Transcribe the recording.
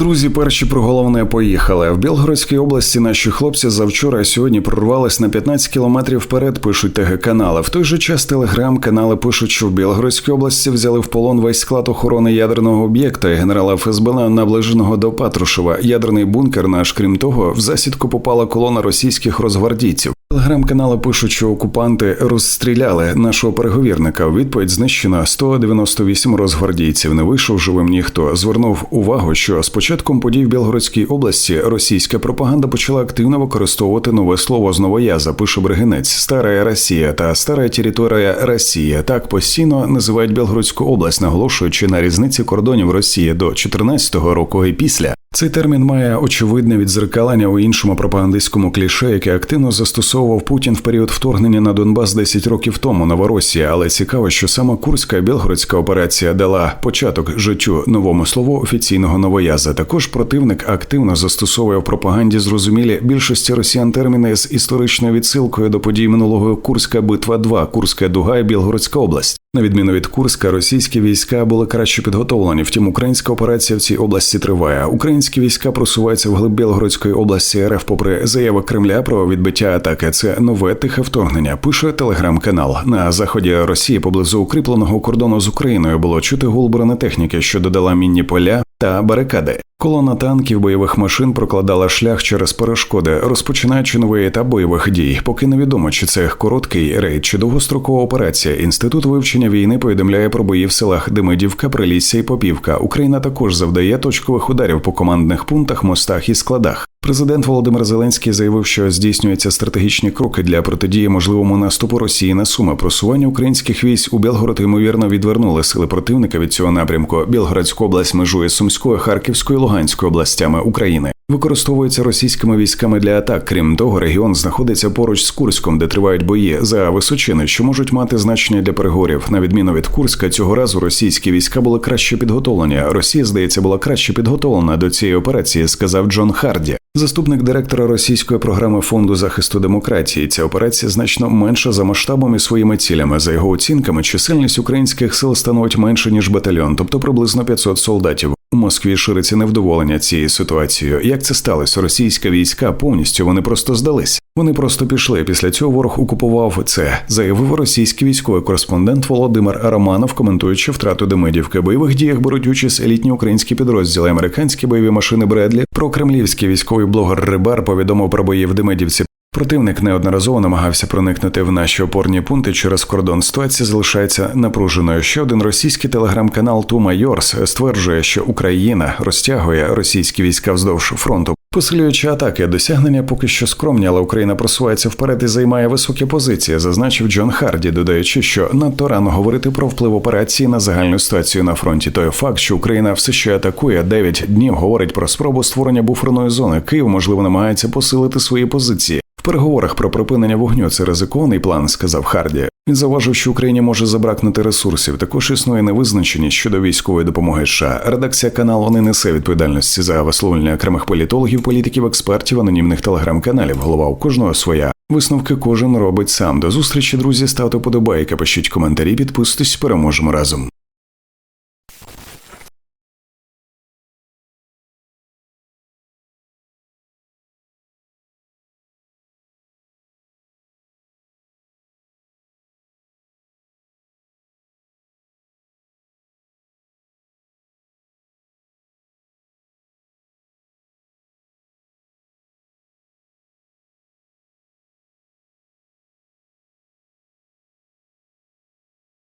Друзі, перші про головне поїхали. В Білгородській області наші хлопці завчора сьогодні прорвались на 15 кілометрів вперед. Пишуть ТГ канали. В той же час телеграм-канали пишуть, що в Білгородській області взяли в полон весь склад охорони ядерного об'єкта і генерала ФСБ, наближеного до Патрушева. Ядерний бункер. Наш крім того, в засідку попала колона російських розгвардійців. Телеграм-канали пишуть, що окупанти розстріляли нашого переговірника. Відповідь знищено 198 розгвардійців. Не вийшов живим ніхто. Звернув увагу, що з початком подій в Білгородській області російська пропаганда почала активно використовувати нове слово з новояза. Пише Бригинець, стара Росія та стара територія Росія. Так постійно називають Білгородську область, наголошуючи на різниці кордонів Росії до 14-го року і після. Цей термін має очевидне відзеркалення у іншому пропагандистському кліше, яке активно застосовував Путін в період вторгнення на Донбас 10 років тому Новоросія. Але цікаво, що саме Курська Білгородська операція дала початок життю новому слову офіційного новояза. Також противник активно застосовує в пропаганді зрозумілі більшості росіян терміни з історичною відсилкою до подій минулого Курська битва 2 Курська дуга і Білгородська область. На відміну від Курська, російські війська були краще підготовлені. Втім, українська операція в цій області триває. Українські війська просуваються в глиб Білгородської області РФ, попри заяви Кремля про відбиття атаки. Це нове тихе вторгнення. Пише телеграм-канал на заході Росії поблизу укріпленого кордону з Україною було чути гул бронетехніки, що додала мінні поля та барикади. Колона танків бойових машин прокладала шлях через перешкоди, розпочинаючи новий етап бойових дій. Поки невідомо, чи це короткий рейд чи довгострокова операція. Інститут вивчення війни повідомляє про бої в селах Демидівка, Прилісся і Попівка. Україна також завдає точкових ударів по командних пунктах, мостах і складах. Президент Володимир Зеленський заявив, що здійснюються стратегічні кроки для протидії можливому наступу Росії на суми. Просування українських військ у Білгород ймовірно відвернули сили противника від цього напрямку. Білгородська область межує Сумською, Харківською, Луганською областями України. Використовується російськими військами для атак. Крім того, регіон знаходиться поруч з Курськом, де тривають бої за височини, що можуть мати значення для переговорів. На відміну від Курська, цього разу російські війська були краще підготовлені. Росія, здається, була краще підготовлена до цієї операції, сказав Джон Харді. Заступник директора російської програми фонду захисту демократії. Ця операція значно менша за масштабом і своїми цілями. За його оцінками, чисельність українських сил становить менше ніж батальйон, тобто приблизно 500 солдатів. Москві шириться невдоволення цією ситуацією. Як це сталося? Російська війська повністю вони просто здались. Вони просто пішли. Після цього ворог окупував це, заявив російський військовий кореспондент Володимир Романов, коментуючи втрату Демидівки. В бойових діях беруть участь елітні українські підрозділи, американські бойові машини Бредлі. Про кремлівський військовий блогер Рибар повідомив про бої в Демидівці. Противник неодноразово намагався проникнути в наші опорні пункти через кордон. Ситуація залишається напруженою. Ще один російський телеграм-канал Тума Йорс стверджує, що Україна розтягує російські війська вздовж фронту. Посилюючи атаки, досягнення поки що скромні, але Україна просувається вперед і займає високі позиції, зазначив Джон Харді, додаючи, що надто рано говорити про вплив операції на загальну ситуацію на фронті. Той факт, що Україна все ще атакує 9 днів, говорить про спробу створення буферної зони. Київ можливо намагається посилити свої позиції. В переговорах про припинення вогню це ризикований план, сказав Харді. Він зауважив, що Україні може забракнути ресурсів. Також існує невизначеність щодо військової допомоги. США. редакція каналу не несе відповідальності за висловлення окремих політологів, політиків, експертів, анонімних телеграм-каналів. Голова у кожного своя. Висновки кожен робить сам. До зустрічі, друзі. Ставте подобайки, пишіть коментарі, підписуйтесь, переможемо разом.